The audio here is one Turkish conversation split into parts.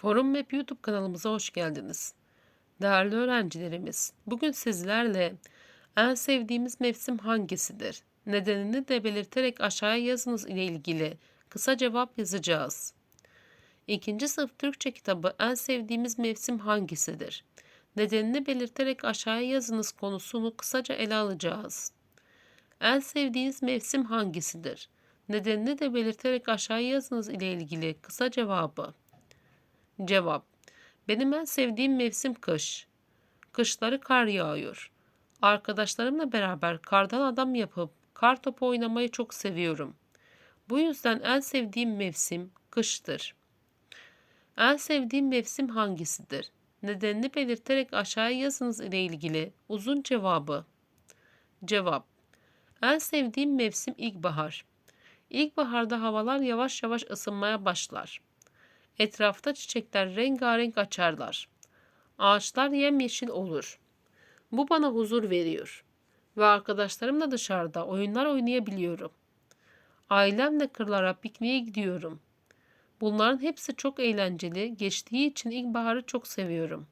Forum Map YouTube kanalımıza hoş geldiniz. Değerli öğrencilerimiz, bugün sizlerle en sevdiğimiz mevsim hangisidir? Nedenini de belirterek aşağıya yazınız ile ilgili kısa cevap yazacağız. İkinci sınıf Türkçe kitabı en sevdiğimiz mevsim hangisidir? Nedenini belirterek aşağıya yazınız konusunu kısaca ele alacağız. En sevdiğiniz mevsim hangisidir? Nedenini de belirterek aşağıya yazınız ile ilgili kısa cevabı. Cevap. Benim en sevdiğim mevsim kış. Kışları kar yağıyor. Arkadaşlarımla beraber kardan adam yapıp kar topu oynamayı çok seviyorum. Bu yüzden en sevdiğim mevsim kıştır. En sevdiğim mevsim hangisidir? Nedenini belirterek aşağıya yazınız ile ilgili uzun cevabı. Cevap. En sevdiğim mevsim ilkbahar. İlkbaharda havalar yavaş yavaş ısınmaya başlar. Etrafta çiçekler rengarenk açarlar. Ağaçlar yemyeşil olur. Bu bana huzur veriyor. Ve arkadaşlarımla dışarıda oyunlar oynayabiliyorum. Ailemle kırlara pikniğe gidiyorum. Bunların hepsi çok eğlenceli, geçtiği için ilkbaharı çok seviyorum.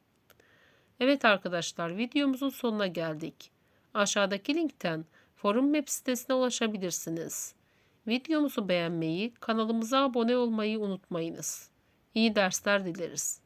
Evet arkadaşlar, videomuzun sonuna geldik. Aşağıdaki linkten Forum Map sitesine ulaşabilirsiniz. Videomuzu beğenmeyi, kanalımıza abone olmayı unutmayınız. İyi dersler dileriz.